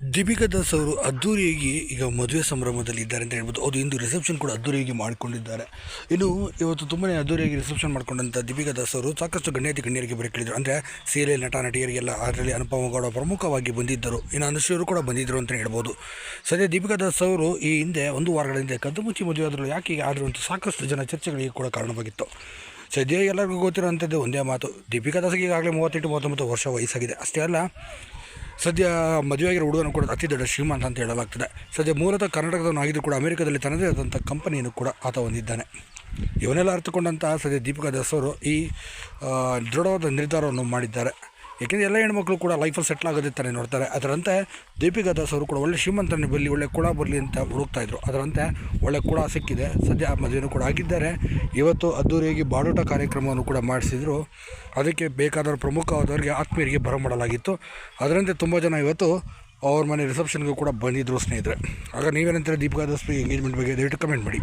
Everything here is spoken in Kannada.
ದೀಪಿಕಾ ದಾಸ್ ಅವರು ಅದ್ದೂರಿಯಾಗಿ ಈಗ ಮದುವೆ ಸಂಭ್ರಮದಲ್ಲಿ ಇದ್ದಾರೆ ಅಂತ ಹೇಳ್ಬೋದು. ಅದು ಇಂದು ರಿಸೆಪ್ಷನ್ ಕೂಡ ಅದ್ದೂರಿಯಾಗಿ ಮಾಡಿಕೊಂಡಿದ್ದಾರೆ. ಇನ್ನು ಇವತ್ತು ತುಂಬನೇ ಅದ್ದೂರಿಯಾಗಿ ರಿಸೆಪ್ಷನ್ ಮಾಡ್ಕೊಂಡಂಥ ದೀಪಿಕಾ ದಾಸ್ ಅವರು ಸಾಕಷ್ಟು ಗಣ್ಯಾತಿ ಗಣ್ಯರಿಗೆ ಬರೀ ಕೇಳಿದರು. ಅಂದರೆ ಸೀರಿಯಲ್ ನಟ, ನಟಿಯರಿಗೆಲ್ಲ ಅದರಲ್ಲಿ ಅನುಪಮ ಗೌಡ ಪ್ರಮುಖವಾಗಿ ಬಂದಿದ್ದರು. ಇನ್ನು ಅನುಷ್ಯರು ಕೂಡ ಬಂದಿದ್ದರು ಅಂತ ಹೇಳ್ಬೋದು. ಸದ್ಯ ದೀಪಿಕಾ ದಾಸ್ ಅವರು ಈ ಹಿಂದೆ ಒಂದು ವಾರಗಳ ಹಿಂದೆ ಕದ್ದುಮುಚ್ಚಿ ಮದುವೆ ಆದರೂ ಯಾಕೆ ಆದರು ಅಂತ ಸಾಕಷ್ಟು ಜನ ಚರ್ಚೆಗಳಿಗೆ ಕೂಡ ಕಾರಣವಾಗಿತ್ತು. ಸದ್ಯ ಎಲ್ಲರಿಗೂ ಗೊತ್ತಿರೋಂಥದ್ದು ಒಂದೇ ಮಾತು. ದೀಪಿಕಾ ದಾಸ್ಗೆ ಈಗಾಗಲೇ ಮೂವತ್ತೆಂಟು, ಮೂವತ್ತೊಂಬತ್ತು ವರ್ಷ ವಯಸ್ಸಾಗಿದೆ. ಅಷ್ಟೇ ಅಲ್ಲ ಸದ್ಯ ಮದುವೆಯಾಗಿರೋ ಹುಡುಗನ ಕೂಡ ಅತಿ ದೊಡ್ಡ ಶ್ರೀಮಂತ ಅಂತ ಹೇಳಲಾಗ್ತದೆ. ಸದ್ಯ ಮೂಲತಃ ಕರ್ನಾಟಕದವನು ಆಗಿದ್ದು ಕೂಡ ಅಮೆರಿಕದಲ್ಲಿ ತನ್ನದೇ ಆದಂಥ ಕಂಪನಿಯನ್ನು ಕೂಡ ಆತ ಹೊಂದಿದ್ದಾನೆ. ಇವನ್ನೆಲ್ಲ ಅರ್ಥಕೊಂಡಂತಹ ಸದ್ಯ ದೀಪಿಕಾ ದಾಸ್ ಈ ದೃಢವಾದ ನಿರ್ಧಾರವನ್ನು ಮಾಡಿದ್ದಾರೆ. ಏಕೆಂದರೆ ಎಲ್ಲ ಹೆಣ್ಮಕ್ಳು ಕೂಡ ಲೈಫಲ್ಲಿ ಸೆಟ್ಲ್ ಆಗೋದೇ ತಾನೇ ನೋಡ್ತಾರೆ. ಅದರಂತೆ ದೀಪಿಕಾ ದಾಸ್ ಅವರು ಕೂಡ ಒಳ್ಳೆ ಶ್ರೀಮಂತನ ಬರಲಿ ಒಳ್ಳೆ ಕೂಡ ಬರಲಿ ಅಂತ ಹುಡುಕ್ತಾಯಿದ್ರು ಅದರಂತೆ ಒಳ್ಳೆ ಕೂಡ ಸಿಕ್ಕಿದೆ. ಸದ್ಯ ಮದುವೆನೂ ಕೂಡ ಆಗಿದ್ದಾರೆ. ಇವತ್ತು ಅದ್ದೂರಿಯಾಗಿ ಬಾಡೂಟ ಕಾರ್ಯಕ್ರಮವನ್ನು ಕೂಡ ಮಾಡಿಸಿದರು. ಅದಕ್ಕೆ ಬೇಕಾದವರು ಪ್ರಮುಖವಾದವರಿಗೆ ಆತ್ಮೀಯರಿಗೆ ಬರಮಾಡಲಾಗಿತ್ತು ಅದರಂತೆ ತುಂಬ ಜನ ಇವತ್ತು ಅವ್ರ ಮನೆ ರಿಸೆಪ್ಷನ್ಗೂ ಕೂಡ ಬಂದಿದ್ದರು ಸ್ನೇಹಿತರೆ. ಆಗ ನೀವೇನಂತಾರೆ ದೀಪಿಕಾ ದಾಸ್ ಎಂಗೇಜ್ಮೆಂಟ್ ಬಗ್ಗೆ ದಯವಿಟ್ಟು ಕಮೆಂಟ್ ಮಾಡಿ.